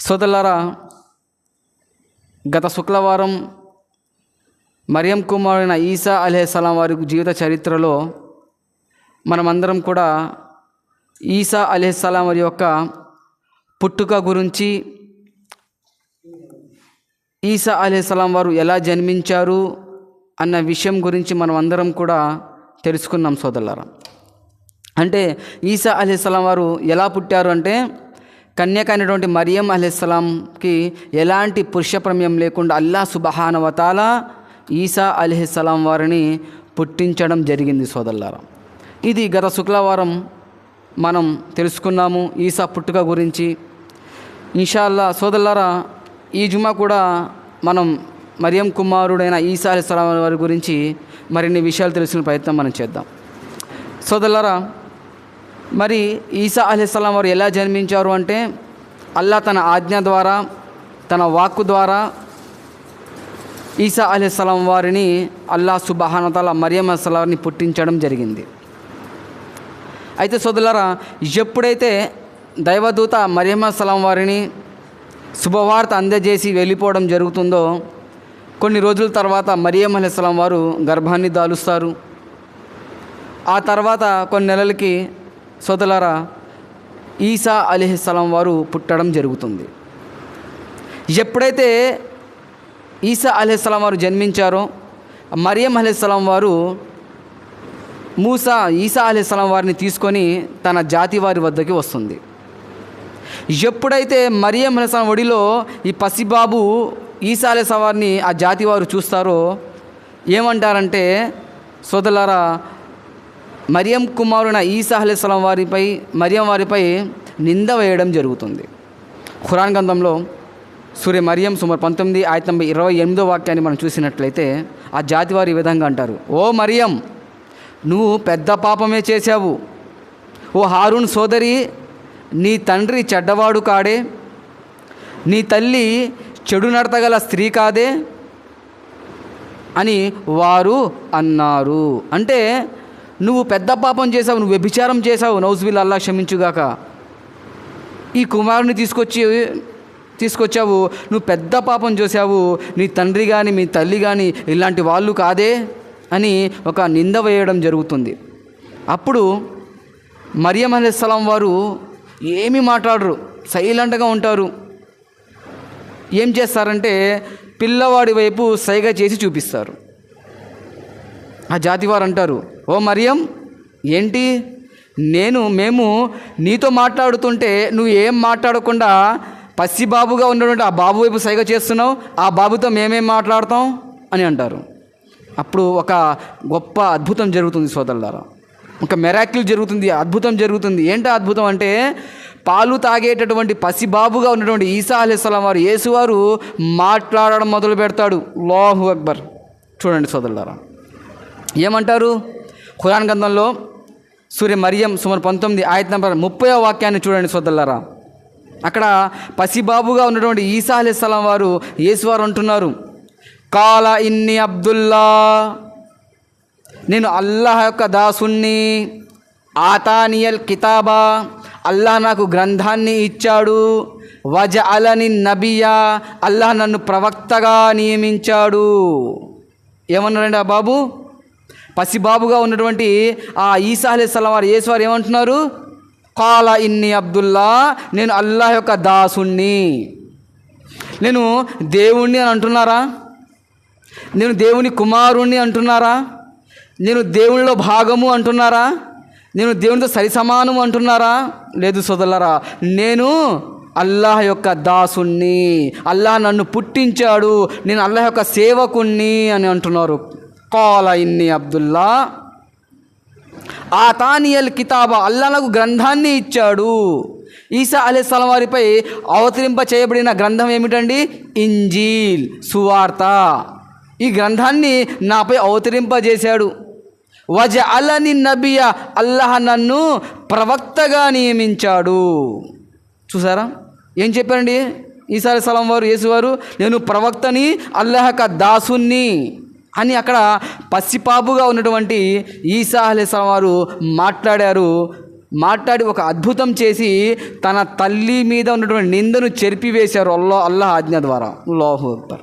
సోదరులారా గత శుక్రవారం మరియం కుమారుడైన ఈసా అలెహస్లాం వారి జీవిత చరిత్రలో మనమందరం కూడా ఈసా అలెహస్లాం వారి యొక్క పుట్టుక గురించి ఈసా అలెహస్లాం వారు ఎలా జన్మించారు అన్న విషయం గురించి మనం అందరం కూడా తెలుసుకున్నాం సోదరులారా. అంటే ఈసా అలీస్లాం వారు ఎలా పుట్టారు అంటే కన్యక అయినటువంటి మరియం అలీస్లాంకి ఎలాంటి పురుష ప్రమేయం లేకుండా అల్లా సుబహానవతాల ఈసా అలీస్లాం వారిని పుట్టించడం జరిగింది సోదల్లారా ఇది గత శుక్రవారం మనం తెలుసుకున్నాము ఈసా పుట్టుక గురించి. ఇన్షాల్లా సోదల్లారా ఈ జుమా కూడా మనం మరియం కుమారుడైన ఈసా అలీస్లాం వారి గురించి మరిన్ని విషయాలు తెలుసుకునే ప్రయత్నం మనం చేద్దాం. సోదల్లారా మరి ఈసా అలీస్లాం వారు ఎలా జన్మించారు అంటే అల్లా తన ఆజ్ఞ ద్వారా తన వాక్కు ద్వారా ఈసా అలీస్లాం వారిని అల్లా సుబహానతల మరియం అస్లాంని పుట్టించడం జరిగింది. అయితే సోదరులారా ఎప్పుడైతే దైవదూత మరియం అస్లాం వారిని శుభవార్త అందజేసి వెళ్ళిపోవడం జరుగుతుందో కొన్ని రోజుల తర్వాత మరియం అలీస్లాం వారు గర్భాన్ని దాలుస్తారు. ఆ తర్వాత కొన్ని నెలలకి సోదరులారా ఈసా అలీహిస్సలాం వారు పుట్టడం జరుగుతుంది. ఎప్పుడైతే ఈసా అలీస్లాం వారు జన్మించారో మరియం అలీస్లాం వారు మూసా ఈసా అలీస్లాం వారిని తీసుకొని తన జాతి వారి వద్దకి వస్తుంది. ఎప్పుడైతే మరియం అలీస్లాం ఒడిలో ఈ పసిబాబు ఈసా అలీస్లాం వారిని ఆ జాతి వారు చూస్తారో ఏమంటారంటే సోదరులారా మరియం కుమారున ఈసా అలీస్లాం వారిపై మరియం వారిపై నింద వేయడం జరుగుతుంది. ఖురాన్ గ్రంథంలో సూర్య మరియం సుమారు పంతొమ్మిది ఆయన ఇరవై ఎనిమిదో వాక్యాన్ని మనం చూసినట్లయితే ఆ జాతి వారు ఈ విధంగా అంటారు. ఓ మరియం నువ్వు పెద్ద పాపమే చేశావు. ఓ హారూన్ సోదరి నీ తండ్రి చెడ్డవాడు కాడే. నీ తల్లి చెడు నడతగల స్త్రీ కాదే అని వారు అన్నారు. అంటే నువ్వు పెద్ద పాపం చేసావు నువ్వు వ్యభిచారం చేసావు నౌజుబిల్ అల్లా క్షమించుగాక. ఈ కుమారుని తీసుకొచ్చి తీసుకొచ్చావు నువ్వు పెద్ద పాపం చేసావు నీ తండ్రి కానీ మీ తల్లి కానీ ఇలాంటి వాళ్ళు కాదే అని ఒక నింద వేయడం జరుగుతుంది. అప్పుడు మరియం అలీస్లాం వారు ఏమీ మాట్లాడరు సైలెంట్గా ఉంటారు. ఏం చేస్తారంటే పిల్లవాడి వైపు సైగ చేసి చూపిస్తారు. ఆ జాతి వారు అంటారు ఓ మరియం ఏంటి? నేను మేము నీతో మాట్లాడుతుంటే నువ్వు ఏం మాట్లాడకుండా పసిబాబుగా ఉన్నటువంటి ఆ బాబు వైపు సైగ చేస్తున్నావు ఆ బాబుతో మేమేం మాట్లాడతాం అని అంటారు. అప్పుడు ఒక గొప్ప అద్భుతం జరుగుతుంది సోదరులారా. ఒక మెరాకిల్ జరుగుతుంది అద్భుతం జరుగుతుంది. ఏంటి అద్భుతం అంటే పాలు తాగేటటువంటి పసిబాబుగా ఉన్నటువంటి ఈసా అలీస్లాం వారు యేసువారు మాట్లాడడం మొదలు పెడతాడు లాహు అక్బర్. చూడండి సోదరులారా. ఏమంటారు? ఖురాన్ గ్రంథంలో సూర్య మరియం సుమారు పంతొమ్మిది ఆయత నంబర్ ముప్పై వాక్యాన్ని చూడండి సోదరులారా. అక్కడ పసిబాబుగా ఉన్నటువంటి ఈసా అలెస్లాం వారు యేసువారు అంటున్నారు. కాల ఇన్ని అబ్దుల్లా నేను అల్లాహ్ యొక్క దాసుణ్ణి ఆతానియల్ కితాబా అల్లాహ్ నాకు గ్రంథాన్ని ఇచ్చాడు. వజ అలని నబియా అల్లాహ్ నన్ను ప్రవక్తగా నియమించాడు. ఏమన్నారండి ఆ బాబు? పసిబాబుగా ఉన్నటువంటి ఆ ఈసా అలీస్లాం వారు యేసువారు ఏమంటున్నారు? కాల ఇన్ని అబ్దుల్లా నేను అల్లాహ్ యొక్క దాసుణ్ణి. నేను దేవుణ్ణి అని అంటున్నారా? నేను దేవుని కుమారుణ్ణి అంటున్నారా? నేను దేవునిలో భాగము అంటున్నారా? నేను దేవునితో సరి సమానం అంటున్నారా? లేదు సోదరులరా నేను అల్లాహ్ యొక్క దాసుణ్ణి. అల్లాహ్ నన్ను పుట్టించాడు. నేను అల్లాహ్ యొక్క సేవకుణ్ణి అని అంటున్నారు. కాల ఇన్ని అబ్దుల్లా ఆ తానియల్ కితాబా అల్లా నాకు గ్రంథాన్ని ఇచ్చాడు. ఈసా అలీస్లాం వారిపై అవతరింప చేయబడిన గ్రంథం ఏమిటండి? ఇంజీల్ సువార్త. ఈ గ్రంథాన్ని నాపై అవతరింపజేశాడు వజ అలని నబియ. అల్లాహ్ నన్ను ప్రవక్తగా నియమించాడు. చూసారా? ఏం చెప్పారండి? ఈసారి సలం వారు యేసువారు నేను ప్రవక్తని అల్లాహ్ దాసుని అని అక్కడ పసిపాపుగా ఉన్నటువంటి ఈసా అలీస్లాం వారు మాట్లాడారు. మాట్లాడి ఒక అద్భుతం చేసి తన తల్లి మీద ఉన్నటువంటి నిందను చెరిపివేశారు అల్లా అల్లాహ్ ఆజ్ఞ ద్వారా. లోహు అక్బర్.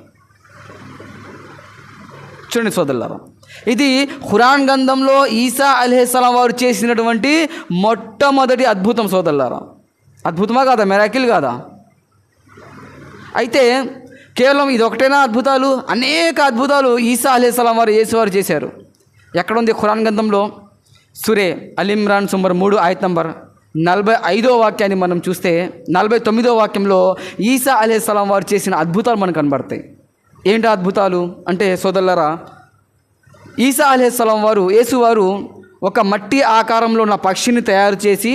చూడండి సోదరులారా ఇది ఖురాన్ గంధంలో ఈసా అలీస్లాం వారు చేసినటువంటి మొట్టమొదటి అద్భుతం సోదరులారా. అద్భుతమా కాదా? మెరాకిల్ కాదా? అయితే కేవలం ఇది ఒకటేనా అద్భుతాలు? అనేక అద్భుతాలు ఈసా అలీస్లాం వారు యేసువారు చేశారు. ఎక్కడుంది ఖురాన్ గ్రంథంలో? సురే అలిమ్రాన్ సుమర్ మూడు ఆయత్ నంబర్ నలభై ఐదో వాక్యాన్ని మనం చూస్తే నలభై తొమ్మిదో వాక్యంలో ఈసా అలీస్లాం వారు చేసిన అద్భుతాలు మనకు కనబడతాయి. ఏంటి అద్భుతాలు? అంటే సోదరులరా ఈసా అలీస్లాం వారు యేసువారు ఒక మట్టి ఆకారంలో ఉన్న పక్షిని తయారు చేసి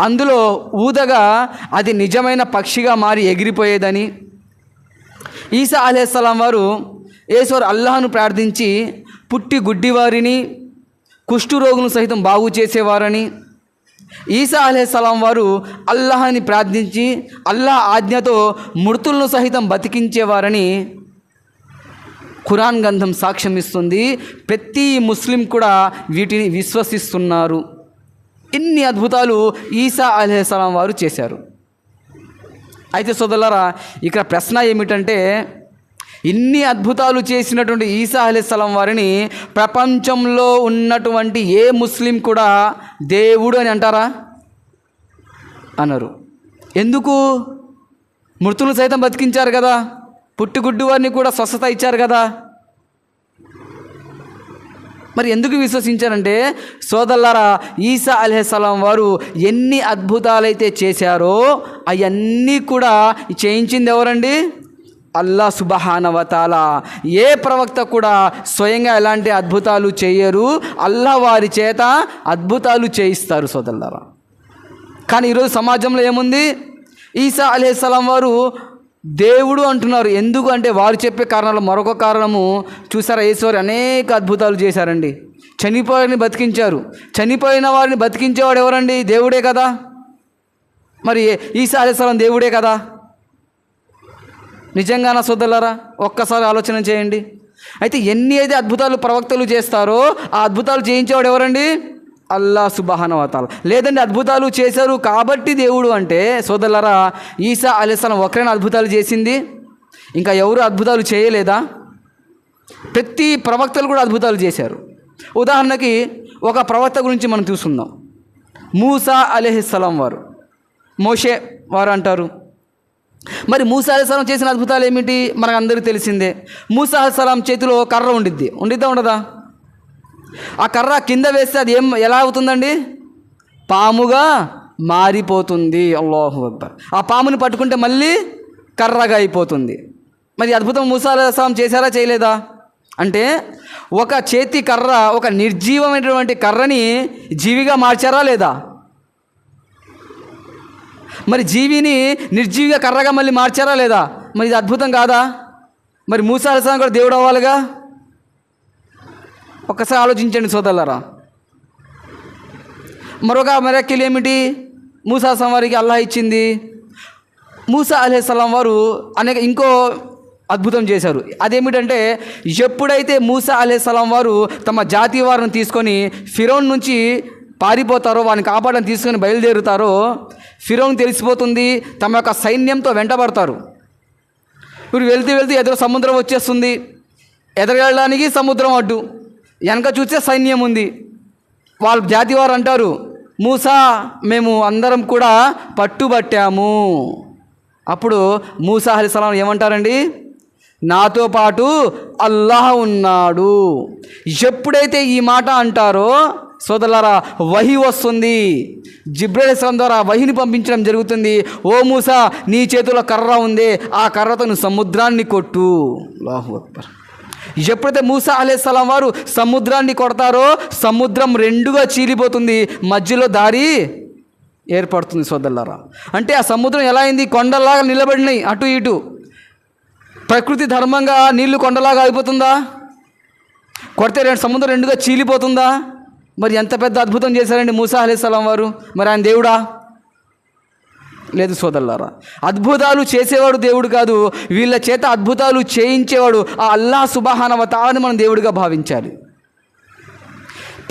అందులో ఊదగా అది నిజమైన పక్షిగా మారి ఎగిరిపోయేదని ఈసా అలీస్లాం వారు ఈశ్వర్ అల్లాహను ప్రార్థించి పుట్టి గుడ్డివారిని కుష్ఠురోగులను సహితం బాగు చేసేవారని ఈసా అలీస్లాం వారు అల్లాహని ప్రార్థించి అల్లాహ్ ఆజ్ఞతో మృతులను సహితం బతికించేవారని ఖురాన్ గ్రంథం సాక్ష్యం ఇస్తుంది. ప్రతి ముస్లిం కూడా వీటిని విశ్వసిస్తున్నారు. ఇన్ని అద్భుతాలు ఈసా అలీస్లాం వారు చేశారు. అయితే సోదరులారా ఇక్కడ ప్రశ్న ఏమిటంటే ఇన్ని అద్భుతాలు చేసినటువంటి ఈసా అలీస్లాం వారిని ప్రపంచంలో ఉన్నటువంటి ఏ ముస్లిం కూడా దేవుడు అని అంటారా? అన్నారు. ఎందుకు? మృతులు సైతం బతికించారు కదా. పుట్టుగుడ్డు వారిని కూడా స్వస్థత ఇచ్చారు కదా. మరి ఎందుకు విశ్వసించారంటే సోదల్లారా ఈసా అలహేసలాం వారు ఎన్ని అద్భుతాలైతే చేశారో అవన్నీ కూడా చేయించింది ఎవరండి? అల్లా సుబహానవతాల ఏ ప్రవక్త కూడా స్వయంగా ఎలాంటి అద్భుతాలు చేయరు అల్లా వారి చేత అద్భుతాలు చేయిస్తారు సోదల్లారా కానీ ఈరోజు సమాజంలో ఏముంది? ఈసా అలీస్లాం వారు దేవుడు అంటున్నారు. ఎందుకు అంటే వారు చెప్పే కారణాలు మరొక కారణము. చూసారా ఈశ్వరు అనేక అద్భుతాలు చేశారండి. చనిపోయిన బతికించారు. చనిపోయిన వారిని బతికించేవాడు ఎవరండి? దేవుడే కదా. మరి ఈసా అలీస్లాం దేవుడే కదా. నిజంగా నా సోదరులారా ఒక్కసారి ఆలోచన చేయండి. అయితే ఎన్ని అయితే అద్భుతాలు ప్రవక్తలు చేస్తారో ఆ అద్భుతాలు చేయించేవాడు ఎవరండి? అల్లా సుబహానవతాల లేదండి అద్భుతాలు చేశారు కాబట్టి దేవుడు అంటే సోదరులరా ఈసా అలీస్లాం ఒకరైనా అద్భుతాలు చేసింది? ఇంకా ఎవరు అద్భుతాలు చేయలేదా? ప్రతి ప్రవక్తలు కూడా అద్భుతాలు చేశారు. ఉదాహరణకి ఒక ప్రవక్త గురించి మనం చూసుకుందాం. మూసా అలీహిస్సలాం వారు. మోషే వారు అంటారు. మరి మూసా అలీస్లాం చేసిన అద్భుతాలు ఏమిటి? మనకు అందరికీ తెలిసిందే. మూసా అలీస్లాం చేతిలో కర్ర ఉండిద్ది. ఉండిద్దా ఉండదా? ఆ కర్ర కింద వేస్తే అది ఏం ఎలా అవుతుందండి? పాముగా మారిపోతుంది. అల్లాహు అక్బర్. ఆ పాముని పట్టుకుంటే మళ్ళీ కర్రగా అయిపోతుంది. మరి అద్భుతం మూసా చేశారా చేయలేదా? అంటే ఒక చేతి కర్ర ఒక నిర్జీవమైనటువంటి కర్రని జీవిగా మార్చారా లేదా? మరి జీవిని నిర్జీవిగా కర్రగా మళ్ళీ మార్చారా లేదా? మరి ఇది అద్భుతం కాదా? మరి మూసా కూడా దేవుడు అవ్వాలిగా? ఒకసారి ఆలోచించండి సోదరులారా. మరొక మెరక్కిలు ఏమిటి? మూసా వారికి అల్లాహ్ ఇచ్చింది. మూసా అలీస్లాం వారు అనేక ఇంకో అద్భుతం చేశారు. అదేమిటంటే ఎప్పుడైతే మూసా అలీస్లాం వారు తమ జాతి వారిని తీసుకొని ఫిరోన్ నుంచి పారిపోతారో వారిని కాపాడని తీసుకొని బయలుదేరుతారో ఫిరోన్ తెలిసిపోతుంది తమ యొక్క సైన్యంతో వెంటబడతారు. ఇప్పుడు వెళ్తూ వెళ్తూ ఎదురు సముద్రం వచ్చేస్తుంది. ఎదరగలడానికి సముద్రం అడ్డు. వెనక చూస్తే సైన్యం ఉంది. వాళ్ళ జాతి వారు అంటారు మూసా మేము అందరం కూడా పట్టుబట్టాము. అప్పుడు మూసా హరిసలాం ఏమంటారండి? నాతో పాటు అల్లాహ్ ఉన్నాడు. ఎప్పుడైతే ఈ మాట అంటారో సోదరులారా వహి వస్తుంది. జిబ్రహేశ్వరం ద్వారా వహిని పంపించడం జరుగుతుంది. ఓ మూసా నీ చేతిలో కర్ర ఉంది. ఆ కర్రతో నువ్వు సముద్రాన్ని కొట్టు. లాహు అక్బర్. ఎప్పుడైతే మూసా అలేస్లాం వారు సముద్రాన్ని కొడతారో సముద్రం రెండుగా చీలిపోతుంది. మధ్యలో దారి ఏర్పడుతుంది సోదల్లారా అంటే ఆ సముద్రం ఎలా అయింది? కొండలాగా నిలబడినాయి. అటు ఇటు. ప్రకృతి ధర్మంగా నీళ్ళు కొండలాగా అయిపోతుందా కొడితే రెండు సముద్రం రెండుగా చీలిపోతుందా? మరి ఎంత పెద్ద అద్భుతం చేశారండి మూసా అలీస్లాం వారు. మరి ఆయన దేవుడా? లేదు సోదరులారా అద్భుతాలు చేసేవాడు దేవుడు కాదు వీళ్ళ చేత అద్భుతాలు చేయించేవాడు ఆ అల్లా సుబహానవతాని మనం దేవుడిగా భావించాలి.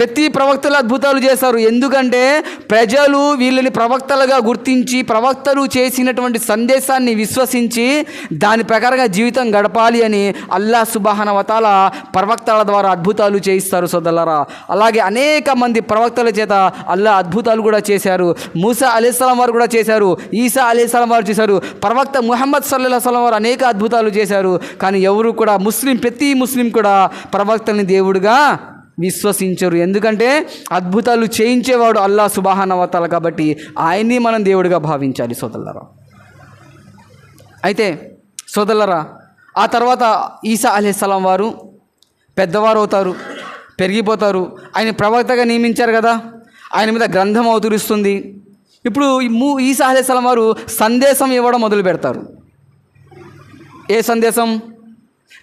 ప్రతి ప్రవక్తలు అద్భుతాలు చేశారు. ఎందుకంటే ప్రజలు వీళ్ళని ప్రవక్తలుగా గుర్తించి ప్రవక్తలు చేసినటువంటి సందేశాన్ని విశ్వసించి దాని ప్రకారంగా జీవితం గడపాలి అని అల్లా సుబాహనవతాల ప్రవక్తల ద్వారా అద్భుతాలు చేయిస్తారు సోదరులారా. అలాగే అనేక మంది ప్రవక్తల చేత అల్లా అద్భుతాలు కూడా చేశారు. మూసా అలీస్లాం వారు కూడా చేశారు. ఈసా అలీస్లాం వారు చేశారు. ప్రవక్త ముహమ్మద్ సల్లా సలం వారు అనేక అద్భుతాలు చేశారు. కానీ ఎవరు కూడా ముస్లిం ప్రతి ముస్లిం కూడా ప్రవక్తల్ని దేవుడిగా విశ్వసించరు. ఎందుకంటే అద్భుతాలు చేయించేవాడు అల్లా సుబాహానవతాల కాబట్టి ఆయన్ని మనం దేవుడిగా భావించాలి సోదరులరా. అయితే సోదరులరా ఆ తర్వాత ఈసా అలీస్లాం వారు పెద్దవారు అవుతారు పెరిగిపోతారు. ఆయన ప్రవక్తగా నియమించారు కదా ఆయన మీద గ్రంథం అవతరిస్తుంది. ఇప్పుడు మూ ఈసా అలీస్లాం వారు సందేశం ఇవ్వడం మొదలు పెడతారు ఏ సందేశం?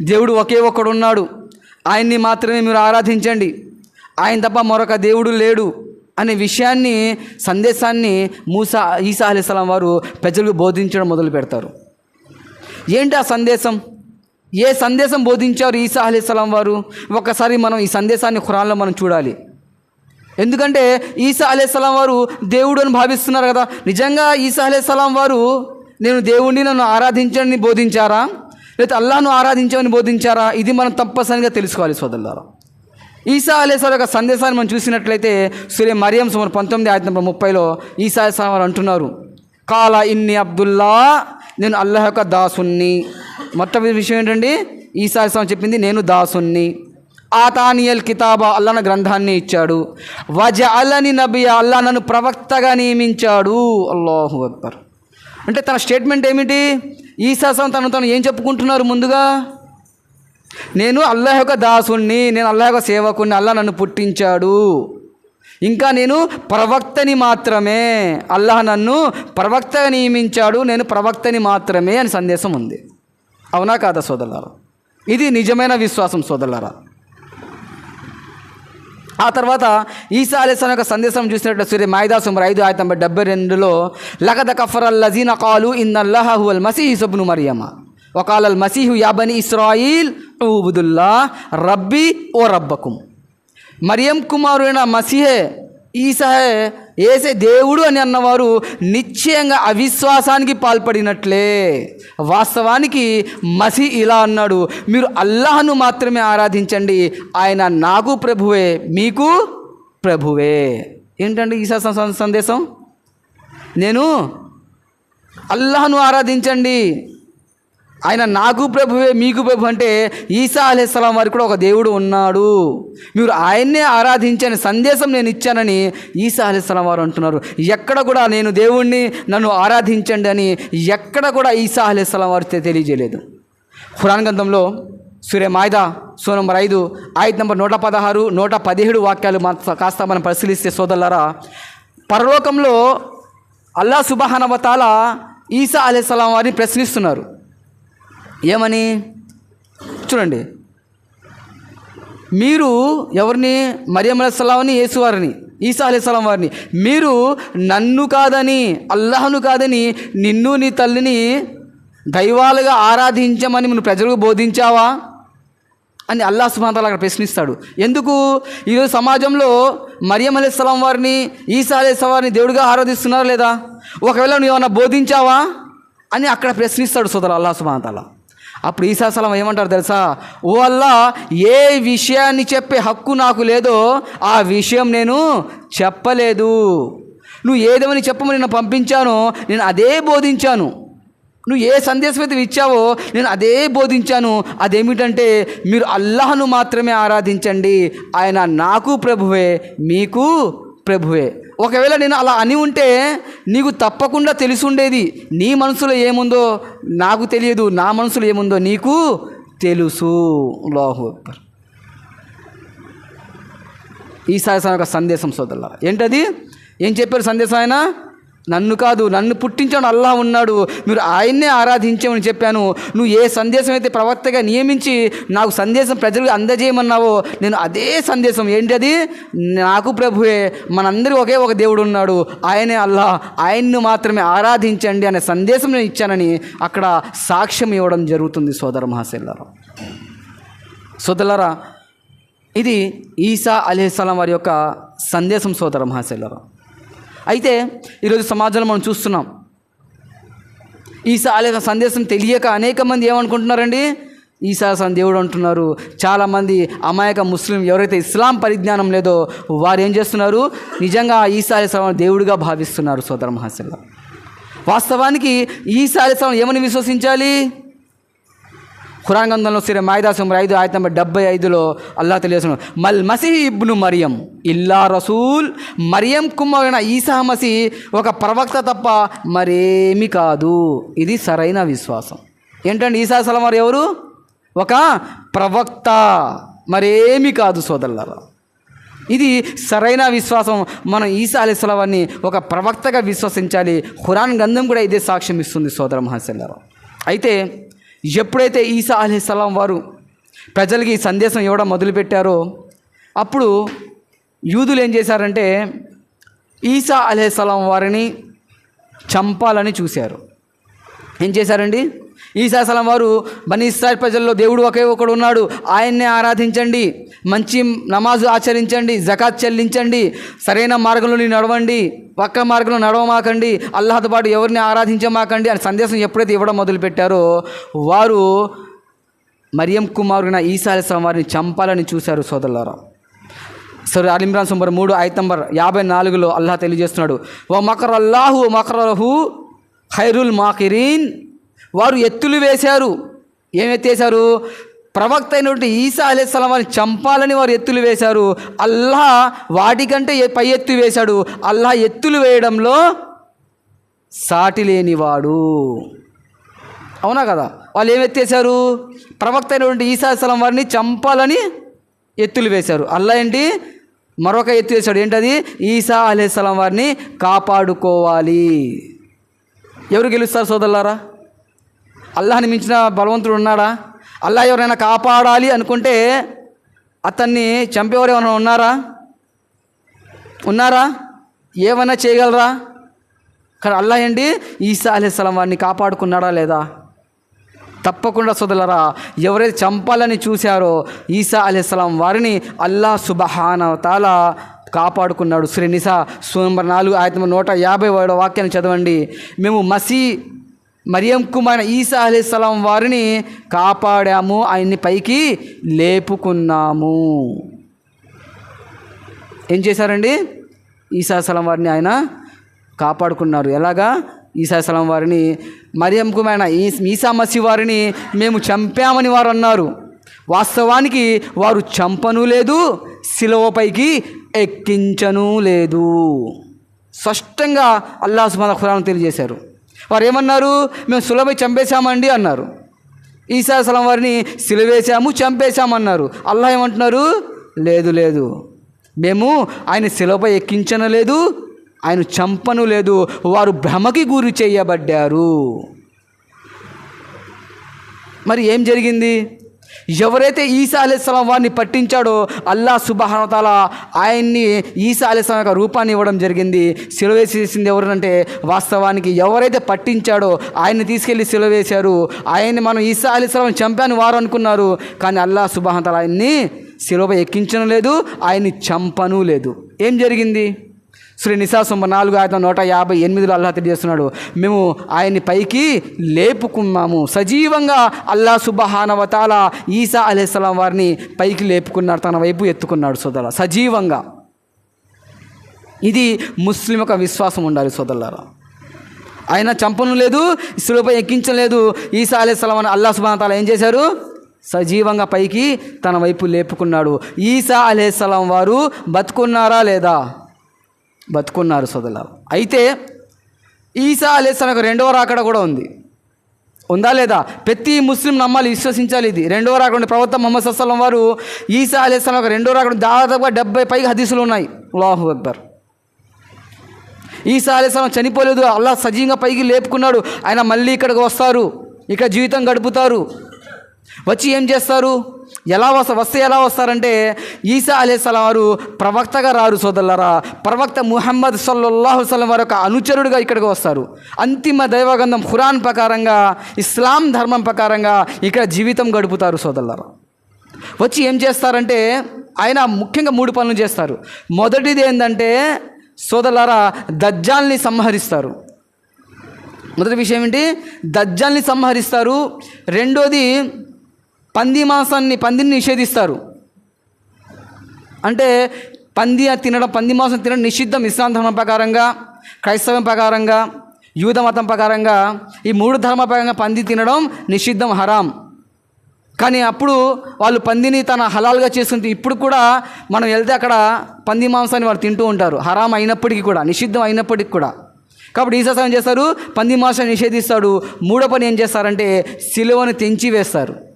దేవుడు ఒకే ఒక్కడున్నాడు. ఆయన్ని మాత్రమే మీరు ఆరాధించండి. ఆయన తప్ప మరొక దేవుడు లేడు అనే విషయాన్ని సందేశాన్ని మూసా ఈసా అలీస్లాం వారు ప్రజలకు బోధించడం మొదలు పెడతారు. ఏంటి ఆ సందేశం? ఏ సందేశం బోధించారు ఈసా అలీస్లాం వారు? ఒక్కసారి మనం ఈ సందేశాన్ని ఖురాన్లో మనం చూడాలి. ఎందుకంటే ఈసా అలీస్లాం వారు దేవుడు అని భావిస్తున్నారు కదా. నిజంగా ఈసా అలీస్లాం వారు నేను దేవుణ్ణి నన్ను ఆరాధించని బోధించారా? లేకపోతే అల్లాను ఆరాధించమని బోధించారా? ఇది మనం తప్పనిసరిగా తెలుసుకోవాలి సోదరులారా. ఈసా అలేసాల యొక్క సందేశాన్ని మనం చూసినట్లయితే సూర్య మరియం సుమారు పంతొమ్మిది ఆయన నెంబర్ ముప్పైలో ఈసా అలేస్లాం వారు అంటున్నారు కాల ఇన్ని అబ్దుల్లా నేను అల్లాహ్ యొక్క దాసుణ్ణి. మొట్టమొదటి విషయం ఏంటండి? ఈసా అలేస్లాం చెప్పింది నేను దాసుణ్ణి. ఆతానియల్ కితాబా అల్లాన గ్రంథాన్ని ఇచ్చాడు. వజ అల్లని నబి అల్లా నన్ను ప్రవక్తగా నియమించాడు. అల్లాహు అక్బర్. అంటే తన స్టేట్మెంట్ ఏమిటి? ఈశాసం తను తను ఏం చెప్పుకుంటున్నారు ముందుగా? నేను అల్లాహ్ యొక్క దాసుణ్ణి నేను అల్లాహ్ యొక్క సేవకుణ్ణి అల్లా నన్ను పుట్టించాడు. ఇంకా నేను ప్రవక్తని మాత్రమే అల్లాహ్ నన్ను ప్రవక్తగా నియమించాడు నేను ప్రవక్తని మాత్రమే అని సందేశం ఉంది. అవునా కాదా సోదరులారా? ఇది నిజమైన విశ్వాసం సోదరులారా. ఆ తర్వాత ఈసా అలీస్లాం యొక్క సందేశం చూసినట్టు సూర్య మైదా సుమర్ ఐదు ఆయన తొంభై డెబ్బై రెండులో లగద కఫర్ అల్లజీన కాలు ఇన్ అల్లాహు అల్ మసీహ్ సబ్ను మరియమ్మ వకాల అల్ మసీహు యాబని ఇస్రాయిల్ ఊబుదుల్లా రబ్బీ ఓ రబ్బకుం. మరియం కుమారుడైన మసీహే ఈసహే ఏసే దేవుడు అని అన్నవారు నిశ్చయంగా అవిశ్వాసానికి పాల్పడినట్లే. వాస్తవానికి మసి ఇలా అన్నాడు మీరు అల్లాహను మాత్రమే ఆరాధించండి ఆయన నాకు ప్రభువే మీకు ప్రభువే. ఏంటండి ఈసా సందేశం? నేను అల్లాహను ఆరాధించండి ఆయన నాకు ప్రభువే మీకు ప్రభు అంటే ఈసా అలైహిస్సలాం వారికి కూడా ఒక దేవుడు ఉన్నాడు. మీరు ఆయన్నే ఆరాధించని సందేశం నేను ఇచ్చానని ఈసా అలైహిస్సలాం వారు అంటున్నారు. ఎక్కడ కూడా నేను దేవుణ్ణి నన్ను ఆరాధించండి అని ఎక్కడ కూడా ఈసా అలైహిస్సలాం వారు తెలియజేయలేదు. ఖురాన్ గ్రంథంలో సూర్య మాయిదా సో నంబర్ ఐదు ఐదు నంబర్ నూట పదహారు నూట పదిహేడు వాక్యాలు మా కాస్త మనం పరిశీలిస్తే సోదరులరా పరలోకంలో అల్లా సుబహానవతాల ఈసా అలైహిస్సలాం వారిని ప్రశ్నిస్తున్నారు. ఏమని? చూడండి. మీరు ఎవరిని? మరియం అలైహిస్సలాంని యేసువారిని ఈసా అలైహిస్సలాం వారిని. మీరు నన్ను కాదని అల్లాహను కాదని నిన్ను నీ తల్లిని దైవాలుగా ఆరాధించమని నువ్వు ప్రజలకు బోధించావా? అని అల్లా సుమాతాలు అక్కడ ప్రశ్నిస్తాడు. ఎందుకు? ఈరోజు సమాజంలో మరియం అలైహిస్సలాం వారిని ఈసా అలైహిస్సలాం వారిని దేవుడిగా ఆరాధిస్తున్నారా లేదా? ఒకవేళ నువ్వు ఏమైనా బోధించావా? అని అక్కడ ప్రశ్నిస్తాడు సోదరు అల్లా సుమాతాల అప్పుడు ఈసా సలం ఏమంటారు తెలుసా? ఓ అల్లా ఏ విషయాన్ని చెప్పే హక్కు నాకు లేదో ఆ విషయం నేను చెప్పలేదు. నువ్వు ఏదేమని చెప్పమని నేను పంపించానో నేను అదే బోధించాను. నువ్వు ఏ సందేశం అయితే ఇచ్చావో నేను అదే బోధించాను. అదేమిటంటే మీరు అల్లాహను మాత్రమే ఆరాధించండి. ఆయన నాకు ప్రభువే మీకు ప్రభువే. ఒకవేళ నేను అలా అని ఉంటే నీకు తప్పకుండా తెలిసి ఉండేది నీ మనసులో ఏముందో నాకు తెలియదు నా మనసులో ఏముందో నీకు తెలుసు. లాహు అక్బర్. ఈసారి యొక్క సందేశం సోదరుల ఏంటది? ఏం చెప్పారు సందేశం ఆయన? నన్ను కాదు నన్ను పుట్టించాడు అల్లా ఉన్నాడు. మీరు ఆయన్నే ఆరాధించామని చెప్పాను. నువ్వు ఏ సందేశం అయితే ప్రవక్తగా నియమించి నాకు సందేశం ప్రజలకు అందజేయమన్నావో నేను అదే సందేశం. ఏంటి అది? నాకు ప్రభువే మనందరూ ఒకే ఒక దేవుడు ఉన్నాడు. ఆయనే అల్లా. ఆయన్ను మాత్రమే ఆరాధించండి అనే సందేశం నేను ఇచ్చానని అక్కడ సాక్ష్యం ఇవ్వడం జరుగుతుంది సోదర మహాశైలారా. సోదరులారా ఇది ఈసా అలీస్లాం వారి యొక్క సందేశం సోదర మహాశైలరావు అయితే ఈరోజు సమాజంలో మనం చూస్తున్నాం. ఈసారి సందేశం తెలియక అనేక మంది ఏమనుకుంటున్నారండి? ఈసారి దేవుడు అంటున్నారు చాలామంది అమాయక ముస్లిం ఎవరైతే ఇస్లాం పరిజ్ఞానం లేదో వారు ఏం చేస్తున్నారు? నిజంగా ఈసారి అలీస్లాం దేవుడిగా భావిస్తున్నారు సోదర మహాశిల్లా వాస్తవానికి ఈసారి అలీస్లాం ఏమని విశ్వసించాలి? ఖురాన్ గ్రంథంలో సిరే మాయిదాసం ఐదు ఆయన నెంబర్ డెబ్బై ఐదులో అల్లా తెలియజేస్తున్నాడు. మల్ మసీ ఇబ్ను మరియం. ఇల్లా రసూల్. మరియం కుమారైన ఈసా మసీ ఒక ప్రవక్త తప్ప మరేమి కాదు. ఇది సరైన విశ్వాసం. ఏంటంటే ఈసా సలం ఎవరు? ఒక ప్రవక్త. మరేమి కాదు సోదరులారా. ఇది సరైన విశ్వాసం. మనం ఈసా అలీస్లావాన్ని ఒక ప్రవక్తగా విశ్వసించాలి. ఖురాన్ గ్రంథం కూడా ఇదే సాక్ష్యం ఇస్తుంది సోదర మహాశల్లారావు అయితే ఎప్పుడైతే ఈసా అలీస్లాం వారు ప్రజలకి ఈ సందేశం ఇవ్వడం మొదలుపెట్టారో అప్పుడు యూదులు ఏం చేశారంటే ఈసా అలీస్లాం వారిని చంపాలని చూశారు. ఏం చేశారండి? ఈసా సలం వారు బనీ ప్రజల్లో దేవుడు ఒకే ఒకడు ఉన్నాడు. ఆయన్నే ఆరాధించండి. మంచి నమాజు ఆచరించండి. జకాత్ చెల్లించండి. సరైన మార్గంలో నడవండి. పక్క మార్గంలో నడవమాకండి. అల్లాహతో పాటు ఎవరిని ఆరాధించమాకండి అని సందేశం ఎప్పుడైతే ఇవ్వడం మొదలుపెట్టారో వారు మరియం కుమారున ఈసా వారిని చంపాలని చూశారు సోదరులారా. సరే అలిమ్రాన్ సుంబర్ మూడు ఐదు నంబర్ యాభై నాలుగులో అల్లాహ్ తెలియజేస్తున్నాడు. ఓ మకర్ అల్లాహు మకరహు ఖైరుల్ మాకిరీన్ వారు ఎత్తులు వేశారు. ఏం ఎత్తేశారు? ప్రవక్త అయినటువంటి ఈసా అలీస్లాం వారిని చంపాలని వారు ఎత్తులు వేశారు. అల్లా వాటికంటే పై ఎత్తు వేశాడు? అల్లా ఎత్తులు వేయడంలో సాటి లేనివాడు. అవునా కదా? వాళ్ళు ఏం ఎత్తేశారు? ప్రవక్త అయినటువంటి ఈసా సలం వారిని చంపాలని ఎత్తులు వేశారు. అల్లా ఏంటి? మరొక ఎత్తు వేశాడు. ఏంటది? ఈసా అలీస్లాం వారిని కాపాడుకోవాలి. ఎవరు గెలుస్తారు సోదరులారా? అల్లాహని మించిన బలవంతుడు ఉన్నాడా? అల్లా ఎవరైనా కాపాడాలి అనుకుంటే అతన్ని చంపేవారు ఏమైనా ఉన్నారా? ఉన్నారా? ఏమైనా చేయగలరా? కానీ అల్లా ఏంటి? ఈసా అలీస్లాం వారిని కాపాడుకున్నాడా లేదా? తప్పకుండా సోదరులరా ఎవరైతే చంపాలని చూశారో ఈసా అలీస్లాం వారిని అల్లా సుబహాన తాలా కాపాడుకున్నాడు. శ్రీ నిసా సోంబర్ నాలుగు ఆయన నూట యాభై ఏడో వాక్యాన్ని చదవండి. మేము మసీ మరియం కుమార్ ఈసా అలీస్లాం వారిని కాపాడాము ఆయన్ని పైకి లేపుకున్నాము. ఏం చేశారండి? ఈసా సలం వారిని ఆయన కాపాడుకున్నారు. ఎలాగా? ఈసా సలం వారిని మరియం కుమార్ ఈ ఈసా మసి వారిని మేము చంపామని వారు అన్నారు. వాస్తవానికి వారు చంపను లేదు సిలువపైకి ఎక్కించను లేదు. స్పష్టంగా అల్లాహ్ సుమాన ఖురాన్ తెలియజేశారు. వారు ఏమన్నారు మేము సులభై చంపేశామండి అన్నారు. ఈసా సలం వారిని సిలువేశాము చంపేశామన్నారు. అల్లా ఏమంటున్నారు? లేదు లేదు. మేము ఆయన శిలపై ఎక్కించనలేదు ఆయన చంపను లేదు. వారు భ్రమకి గురి చేయబడ్డారు. మరి ఏం జరిగింది? ఎవరైతే ఈసా అలీస్లాం వారిని పట్టించాడో అల్లా సుబహనతాల ఆయన్ని ఈసా అలీస్లాం యొక్క రూపాన్ని ఇవ్వడం జరిగింది. సిలువేసేసింది ఎవరంటే వాస్తవానికి ఎవరైతే పట్టించాడో ఆయన్ని తీసుకెళ్ళి సిలువేశారు ఆయన్ని మనం ఈసా అలీస్లాం చంపాను వారు అనుకున్నారు. కానీ అల్లా సుబహనతాల ఆయన్ని సిలువ ఎక్కించను లేదు ఆయన్ని చంపను లేదు. ఏం జరిగింది? శ్రీ నిశాసంబ నాలుగు ఆయన నూట యాభై ఎనిమిదిలో అల్లా తెలియజేస్తున్నాడు. మేము ఆయన్ని పైకి లేపుకున్నాము. సజీవంగా అల్లా సుబహానవతాల ఈసా అలీస్లాం వారిని పైకి లేపుకున్నాడు తన వైపు ఎత్తుకున్నాడు సోదర సజీవంగా. ఇది ముస్లిం యొక్క విశ్వాసం ఉండాలి సోదరులారా. ఆయన చంపను లేదు ఇసులపై ఎక్కించలేదు ఈసా అలీస్లాం అని అల్లా సుబానతాల ఏం చేశారు? సజీవంగా పైకి తన వైపు లేపుకున్నాడు. ఈసా అలేస్లాం వారు బతుకున్నారా లేదా? బతుకున్నారు సోదరులారా. అయితే ఈసా అలీస్లాం యొక్క రెండవ రాకడ కూడా ఉంది. ఉందా లేదా? ప్రతి ముస్లిం నమ్మాలి విశ్వసించాలి ఇది. రెండవ రాకడ ప్రవక్త మొహమ్మద్ సస్లం వారు ఈసా అలీస్లాం ఒక రెండవ రాకడ దాదాపుగా డెబ్బై పైగా హదీసులు ఉన్నాయి. అల్లాహు అక్బర్. ఈసా అలీస్లాం చనిపోలేదు. అల్లా సజీవంగా పైకి లేపుకున్నాడు. ఆయన మళ్ళీ ఇక్కడికి వస్తారు. ఇక్కడ జీవితం గడుపుతారు. వచ్చి ఏం చేస్తారు? ఎలా వస్త వస్తే ఎలా వస్తారంటే ఈసా అలేసలం వారు ప్రవక్తగా రారు సోదరులరా. ప్రవక్త ముహమ్మద్ సల్లల్లాహు సల్లం వారి యొక్క అనుచరుడుగా ఇక్కడికి వస్తారు. అంతిమ దైవగంధం ఖురాన్ ప్రకారంగా ఇస్లాం ధర్మం ప్రకారంగా ఇక్కడ జీవితం గడుపుతారు సోదరులరా. వచ్చి ఏం చేస్తారంటే ఆయన ముఖ్యంగా మూడు పనులు చేస్తారు. మొదటిది ఏంటంటే సోదరులారా దజ్జాల్ని సంహరిస్తారు. మొదటి విషయం ఏంటి? దజ్జాల్ని సంహరిస్తారు. రెండోది పంది మాంసాన్ని పందిని నిషేధిస్తారు. అంటే పంది తినడం పంది మాంసం తినడం నిషిద్ధం ఇస్లాం ధర్మం ప్రకారంగా క్రైస్తవం ప్రకారంగా యూద మతం ప్రకారంగా ఈ మూడు ధర్మ ప్రకారంగా పంది తినడం నిషిద్ధం హరాం. కానీ అప్పుడు వాళ్ళు పందిని తన హలాల్గా చేస్తుంటే ఇప్పుడు కూడా మనం వెళ్తే అక్కడ పంది మాంసాన్ని వాళ్ళు తింటూ ఉంటారు. హరాం అయినప్పటికీ కూడా నిషిద్ధం అయినప్పటికీ కూడా. కాబట్టి ఈసారి ఏం చేస్తారు? పంది మాంసాన్ని నిషేధిస్తాడు. మూడో పని ఏం చేస్తారంటే సిలువను తెంచి వేస్తారు.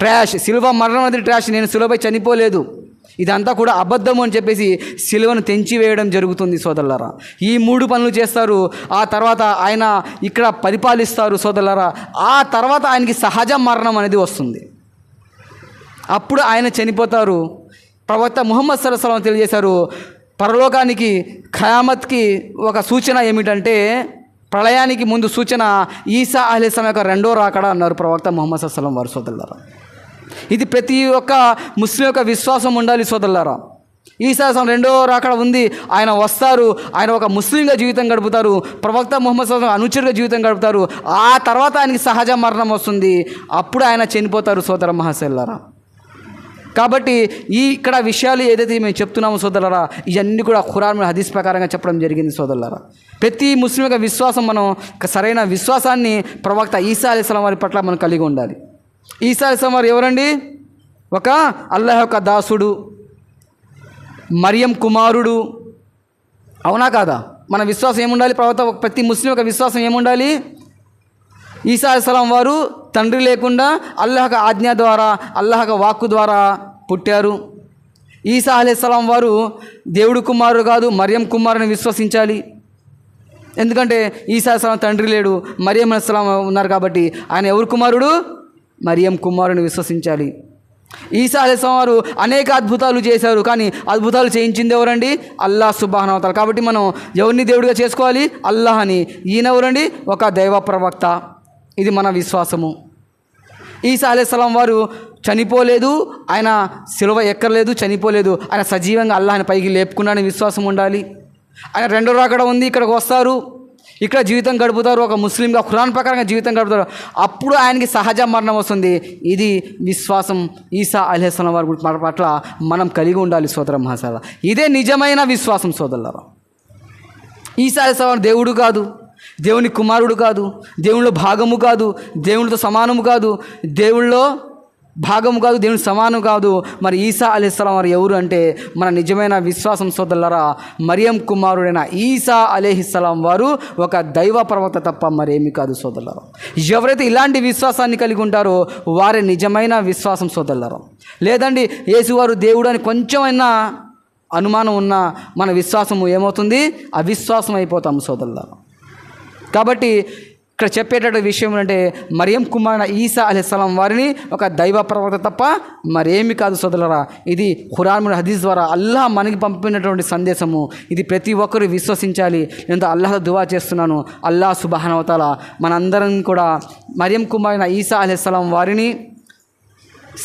ట్రాష్ సిలువ మరణం అనేది ట్రాష్ నేను సిలువపై చనిపోలేదు. ఇదంతా కూడా అబద్ధము అని చెప్పేసి సిలువను తెంచివేయడం జరుగుతుంది సోదరులారా. ఈ మూడు పనులు చేస్తారు. ఆ తర్వాత ఆయన ఇక్కడ పరిపాలిస్తారు సోదరులారా. ఆ తర్వాత ఆయనకి సహజ మరణం అనేది వస్తుంది. అప్పుడు ఆయన చనిపోతారు. ప్రవక్త ముహమ్మద్ సల్లాం తెలియజేశారు పరలోకానికి ఖయామత్కి ఒక సూచన ఏమిటంటే ప్రళయానికి ముందు సూచన ఈసా అహ్లేస్లాం యొక్క రెండో రాకడా అన్నారు ప్రవక్త ముహమ్మద్ సలం వారు సోదరులారా. ఇది ప్రతి ఒక్క ముస్లిం యొక్క విశ్వాసం ఉండాలి సోదరులారా. ఈశాసం రెండో రాకడ ఉంది. ఆయన వస్తారు. ఆయన ఒక ముస్లింగా జీవితం గడుపుతారు. ప్రవక్త ముహమ్మద్ సోదరు అనుచరుగా జీవితం గడుపుతారు. ఆ తర్వాత ఆయనకి సహజ మరణం వస్తుంది. అప్పుడు ఆయన చనిపోతారు సోదర మహాశల్లారా. కాబట్టి ఈ ఇక్కడ విషయాలు ఏదైతే మేము చెప్తున్నామో సోదరులారా ఇవన్నీ కూడా ఖురాన్ హదీస్ ప్రకారంగా చెప్పడం జరిగింది సోదరులారా. ప్రతి ముస్లిం యొక్క విశ్వాసం మనం సరైన విశ్వాసాన్ని ప్రవక్త ఈసా అలీస్లాం వారి పట్ల మనం కలిగి ఉండాలి. ఈసా అలీస్లాం వారు ఎవరండి? ఒక అల్లాహ్ యొక్క దాసుడు మరియం కుమారుడు. అవునా కాదా? మన విశ్వాసం ఏముండాలి? ప్రవక్త ప్రతి ముస్లిం యొక్క విశ్వాసం ఏముండాలి? ఈసా అలైహిస్సలాం వారు తండ్రి లేకుండా అల్లాహ్ ఆజ్ఞ ద్వారా అల్లాహ్ వాక్కు ద్వారా పుట్టారు. ఈసా అలైహిస్సలాం వారు దేవుడు కుమారుడు కాదు మరియం కుమారుని విశ్వసించాలి. ఎందుకంటే ఈసా అలైహిస్సలాం తండ్రి లేడు మరియం అలైహిస్సలాం ఉన్నారు కాబట్టి ఆయన ఎవరు కుమారుడు? మరియం కుమారుని విశ్వసించాలి. ఈసా అలైహిస్సలాం వారు అనేక అద్భుతాలు చేశారు. కానీ అద్భుతాలు చేయించింది ఎవరండి? అల్లాహ్ సుబాహనవతాలు కాబట్టి మనం ఎవరిని దేవుడిగా చేసుకోవాలి? అల్లాహ్ అని ఈయన ఎవరండి? ఒక దైవ ప్రవక్త. ఇది మన విశ్వాసము. ఈసా అలైహిస్సలాం వారు చనిపోలేదు. ఆయన సిలువ ఎక్కర్లేదు చనిపోలేదు. ఆయన సజీవంగా అల్లాహని పైకి లేపుకున్నాడని విశ్వాసం ఉండాలి. ఆయన రెండో రాకడ ఉంది ఇక్కడికి వస్తారు. ఇక్కడ జీవితం గడుపుతారు ఒక ముస్లింగా ఖురాన్ ప్రకారంగా జీవితం గడుపుతారు. అప్పుడు ఆయనకి సహజ మరణం వస్తుంది. ఇది విశ్వాసం ఈసా అలైహిస్సలాం వారి పట్ల మనం కలిగి ఉండాలి సోదర మహాసాల. ఇదే నిజమైన విశ్వాసం సోదరులారా. ఈసా అలైహిస్సలాం దేవుడు కాదు దేవుని కుమారుడు కాదు దేవునిలో భాగము కాదు దేవునితో సమానము కాదు దేవుళ్ళో భాగం కాదు దేవుని సమానం కాదు. మరి ఈసా అలీస్లాం వారు ఎవరు అంటే మన నిజమైన విశ్వాసం సోదరులరా మరియం కుమారుడైన ఈసా అలీహిస్సలాం వారు ఒక దైవ ప్రవక్త తప్ప మరేమి కాదు సోదరులరా. ఎవరైతే ఇలాంటి విశ్వాసాన్ని కలిగి ఉంటారో వారే నిజమైన విశ్వాసం సోదరులరా. లేదండి యేసువారు దేవుడు అని కొంచెమైనా అనుమానం ఉన్న మన విశ్వాసము ఏమవుతుంది? అవిశ్వాసం అయిపోతాము సోదరులరా. కాబట్టి ఇక్కడ చెప్పేటటువంటి విషయం అంటే మరియం కుమారుడు ఈసా అలీస్లాం వారిని ఒక దైవ ప్రవక్త తప్ప మరేమి కాదు సోదరులరా. ఇది ఖురాన్ మరియు హదీస్ ద్వారా అల్లాహ్ మనకి పంపినటువంటి సందేశము. ఇది ప్రతి ఒక్కరు విశ్వసించాలి. నేను అల్లాహ్ దువా చేస్తున్నాను. అల్లాహ్ సుబాహనవతాల మనందరం కూడా మరియం కుమార్ ఈసా అలీస్లాం వారిని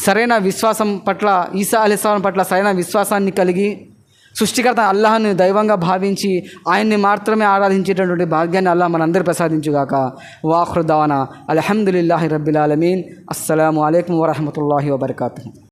సరైన విశ్వాసం పట్ల ఈసా అలీస్లాం పట్ల సరైన విశ్వాసాన్ని కలిగి సృష్టికర్త అల్లాహ్ని దైవంగా భావించి ఆయన్ని మాత్రమే ఆరాధించేటటువంటి భాగ్యాన్ని అల్లాహ్ మనందరూ ప్రసాదించుగాక. వాహృదానా అల్హమ్దుల్లాహి రబ్బిల్ ఆలమీన్. అస్సలం అయికం వరహమూల వబర్కాతు